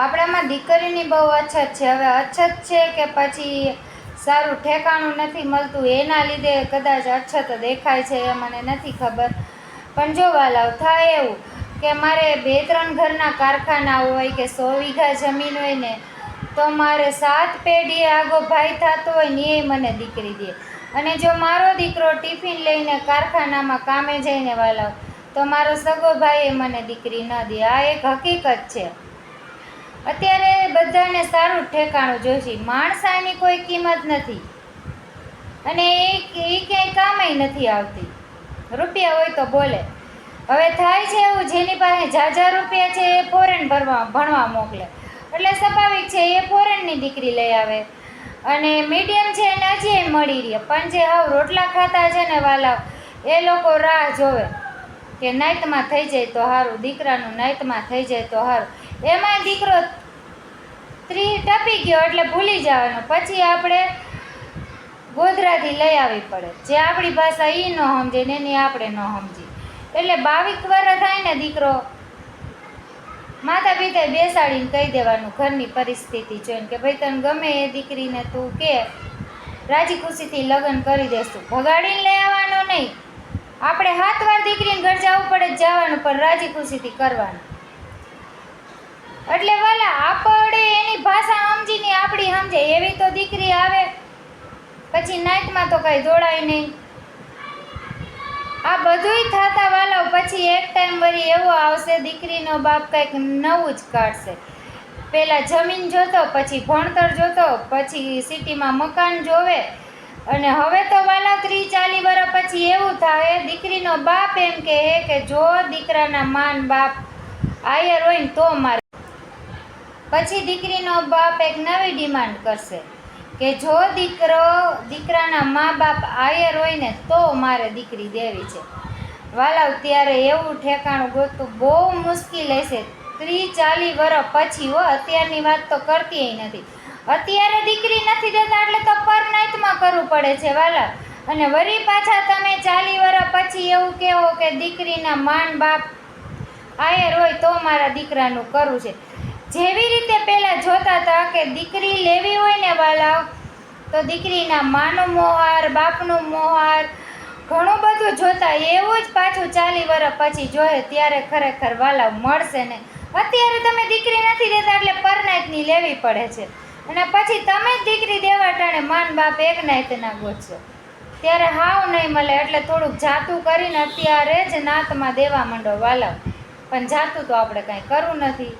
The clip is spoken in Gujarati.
આપણામાં દીકરીની બહુ અછત છે. હવે અછત છે કે પછી સારું ઠેકાણું નથી મળતું. એના લીધે કદાચ અછત દેખાય છે એ મને નથી ખબર. પણ જો વાલાવ, થાય એવું કે મારે બે ત્રણ ઘરના કારખાના હોય કે સો વીઘા જમીન હોય ને, તો મારે સાત પેઢીએ આગો ભાઈ થતો હોય ને એ મને દીકરી દે. અને જો મારો દીકરો ટિફિન લઈને કારખાનામાં કામે જઈને વાલાવ, તો મારો સગો ભાઈ એ મને દીકરી ન દે. આ એક હકીકત છે. અત્યારે બધાને સારું ઠેકાણું જોઈશે. માણસાની કોઈ કિંમત નથી. અને એ એ ક્યાંય કામેય નથી આવતી. રૂપિયા હોય તો બોલે. હવે થાય છે એવું જેની પાસે ઝાઝા રૂપિયા છે એ ફોરેન ભરવા ભણવા મોકલે. એટલે સ્વાભાવિક છે એ ફોરેનની દીકરી લઈ આવે. અને મીડિયમ છે એને હજી મળી રહે. પણ જે હાવ રોટલા ખાતા છે ને વાલા, એ લોકો રાહ જોવે. કે નાઇટમાં થઈ જાય તો સારું દીકરાનું નાઇટમાં થઈ જાય તો સારું એમાંય દીકરો ત્રી ટપી ગયો એટલે ભૂલી જવાનો. પછી આપણે ગોધરાથી લઈ આવવી પડે. જે આપણી ભાષા એ ન સમજે ને એની આપણે ન સમજી એટલે બાવીસ વર્ષ થાય ને દીકરો માતા પિતાએ બેસાડીને કહી દેવાનું ઘરની પરિસ્થિતિ જોઈને કે ભાઈ તને ગમે એ દીકરીને તું કે, રાજી ખુશીથી લગ્ન કરી દેશું. ભગાડીને લઈ આવવાનો નહીં. આપણે હાથ વાર દીકરીને ઘર જવું પડે જવાનું, પણ રાજી ખુશીથી કરવાનું. એટલે વાલા, આપણે એની ભાષા સમજીને આપણી સમજે. એવી તો દીકરી આવે, પછી નાઇટમાં તો કાંઈ દોડાય નહીં. આ બધુંય થતા વાલો પછી એક ટાઈમ વળી એવો આવશે, દીકરીનો બાપ કંઈક નવું જ કાઢશે. પહેલાં જમીન જોતો, પછી ભણતર જોતો, પછી સિટીમાં મકાન જોવે. અને હવે તો વાલા ત્રીસ ચાલી વર્ષ પછી એવું થાય, દીકરીનો બાપ એમ કહે કે જો દીકરાના માન બાપ આયર હોય ને તો મારે. પછી દીકરીનો બાપ એક નવી ડિમાન્ડ કરશે કે જો દીકરો દીકરાના મા બાપ આયર હોય ને તો મારે દીકરી દેવી છે. વાલાવ, ત્યારે એવું ઠેકાણું ગોતવું બહુ મુશ્કેલ હશે. ત્રીસ ચાલીસ વર્ષ પછી હો, અત્યારની વાત તો કરતી નથી. અત્યારે દીકરી નથી દેતા, એટલે તો પર નાઇટમાં કરવું પડે છે વાલા અને વળી પાછા તમે ચાલી વર્ષ પછી એવું કહેવો કે દીકરીના માન બાપ આયર હોય તો મારા દીકરાનું કરવું છે. જેવી રીતે પહેલાં જોતા હતા કે દીકરી લેવી હોય ને વાલાવ તો દીકરીના માનો મોહાર, બાપનું મોહાર, ઘણું બધું જોતા એવું જ પાછું ચાલી વર્ષ પછી જોઈએ ત્યારે ખરેખર વાલાવ મળશે ને. અત્યારે તમે દીકરી નથી દેતા એટલે પરનાઈતની લેવી પડે છે. અને પછી તમે જ દીકરી દેવા ટાણે માન બાપ એક નાયતના ગોતશો. ત્યારે હાવ નહીં મળે, એટલે થોડુંક જાતું કરીને અત્યારે જ નાતમાં દેવા માંડો વાલાવ. પણ જાતું તો આપણે કાંઈ કરવું નથી.